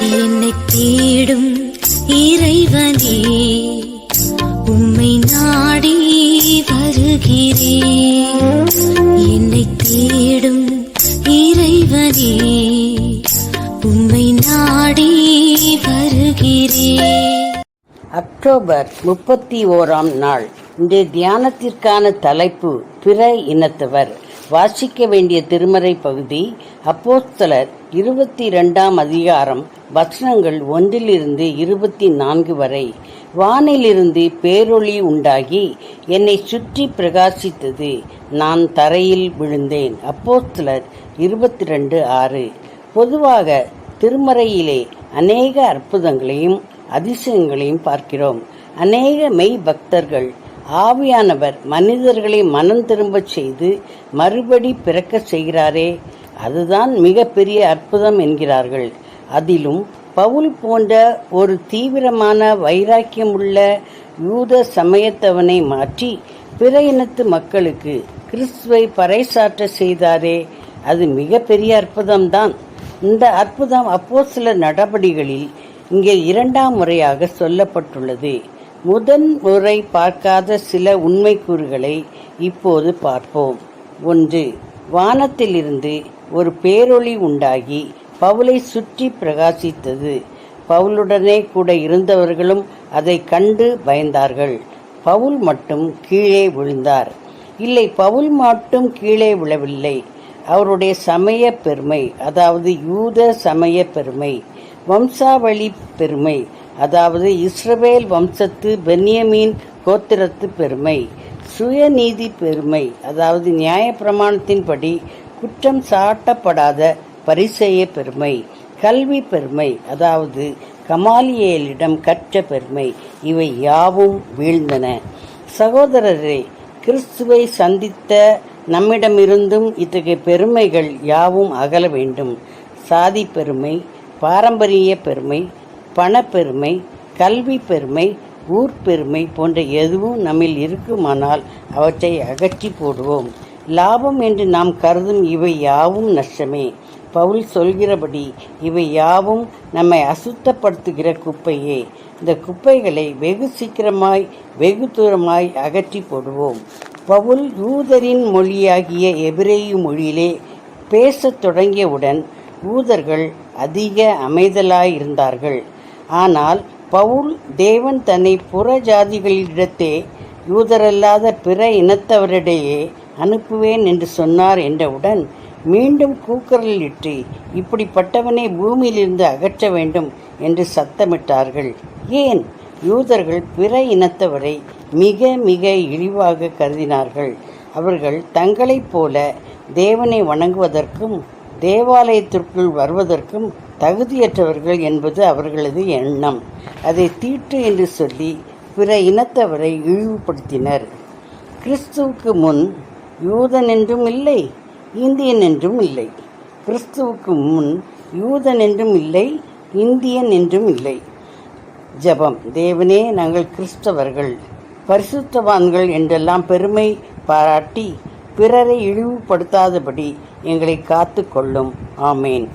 என்னை தேடும் இறைவனே உம்மை நாடி வருகிறேன் என்னை தேடும் இறைவனே உம்மை நாடி வருகிறேன் அக்டோபர் முப்பத்தி ஓராம் நாள். இன்றைய தியானத்திற்கான தலைப்பு பிற இனத்தவர். வாசிக்க வேண்டிய திருமறை பகுதி அப்போஸ்தலர் இருபத்தி இரண்டாம் அதிகாரம் வசனங்கள் ஒன்றிலிருந்து இருபத்தி நான்கு வரை. வானிலிருந்து பேரொளி உண்டாகி என்னை சுற்றி பிரகாசித்தது நான் தரையில் விழுந்தேன். அப்போஸ்தலர் இருபத்தி ரெண்டு ஆறு. பொதுவாக திருமறையிலே அநேக அற்புதங்களையும் அதிசயங்களையும் பார்க்கிறோம். அநேக மெய் பக்தர்கள் ஆவியானவர் மனிதர்களை மனம் திரும்பச் செய்து மறுபடி பிறக்க செய்கிறாரே. அதுதான் மிகப்பெரிய அற்புதம் என்கிறார்கள். அதிலும் பவுல் போன்ற ஒரு தீவிரமான வைராக்கியமுள்ள யூத சமயத்தவனை மாற்றி பிற இனத்து மக்களுக்கு கிறிஸ்துவை பறைசாற்ற செய்தாரே. அது மிகப்பெரிய அற்புதம்தான். இந்த அற்புதம் அப்போ சில நடபடிகளில் இங்கே இரண்டாம் முறையாக சொல்லப்பட்டுள்ளது. முதன் முறை பார்க்காத சில உண்மை கூறுகளை இப்போது பார்ப்போம். ஒன்று வானத்திலிருந்து ஒரு பேரொளி உண்டாகி பவுலை சுற்றி பிரகாசித்தது. பவுலுடனே கூட இருந்தவர்களும் அதை கண்டு பயந்தார்கள். பவுல் மட்டும் கீழே விழுந்தார். இல்லை பவுல் மட்டும் கீழே விழவில்லை. அவருடைய சமய பெருமை அதாவது யூத சமய பெருமை வம்சாவளி பெருமை அதாவது இஸ்ரவேல் வம்சத்து பென்யமீன் கோத்திரத்து பெருமை சுயநீதி பெருமை அதாவது நியாயப்பிரமாணத்தின்படி குற்றம் சாட்டப்படாத பரிசெய பெருமை கல்வி பெருமை அதாவது கமாலியேலிடம் கற்ற பெருமை இவை யாவும் வீழ்ந்தன. சகோதரரே கிறிஸ்துவை சந்தித்த நம்மிடமிருந்தும் இத்தகைய பெருமைகள் யாவும் அகல வேண்டும். சாதி பெருமை பாரம்பரிய பெருமை பணப்பெருமை கல்வி பெருமை ஊர்ப்பெருமை போன்ற எதுவும் நம்மில் இருக்குமானால் அவற்றை அகற்றி போடுவோம். லாபம் என்று நாம் கருதும் இவை யாவும் நஷ்டமே. பவுல் சொல்கிறபடி இவை யாவும் நம்மை அசுத்தப்படுத்துகிற குப்பையே. இந்த குப்பைகளை வெகு சீக்கிரமாய் வெகு தூரமாய் அகற்றி போடுவோம். பவுல் யூதரின் மொழியாகிய எபிரேயு மொழியிலே பேசத் தொடங்கியவுடன் யூதர்கள் அதிக அமைதலாயிருந்தார்கள். ஆனால் பவுல் தேவன் தன்னை புற ஜாதிகளிடத்தே யூதரல்லாத பிற இனத்தவரிடையே அனுப்புவேன் என்று சொன்னார் என்றவுடன் மீண்டும் கூக்குரலிட்டு இப்படிப்பட்டவனை பூமியிலிருந்து அகற்ற வேண்டும் என்று சத்தமிட்டார்கள். ஏன்? யூதர்கள் பிற இனத்தவரை மிக மிக இழிவாக கருதினார்கள். அவர்கள் தங்களைப் போல தேவனை வணங்குவதற்கும் தேவாலயத்திற்குள் வருவதற்கும் தகுதியற்றவர்கள் என்பது அவர்களது எண்ணம். அதை தீட்டு என்று சொல்லி பிற இனத்தவரை இழிவுபடுத்தினர். கிறிஸ்துவுக்கு முன் யூதன் என்றும் இல்லை இந்தியன் என்றும் இல்லை. கிறிஸ்துவுக்கு முன் யூதன் என்றும் இல்லை இந்தியன் என்றும் இல்லை. ஜெபம். தேவனே நாங்கள் கிறிஸ்தவர்கள். பரிசுத்தவான்கள் என்றெல்லாம் பெருமை பாராட்டி பிறரை இழிவுபடுத்தாதபடி எங்களை காத்து கொள்ளும் ஆமேன்.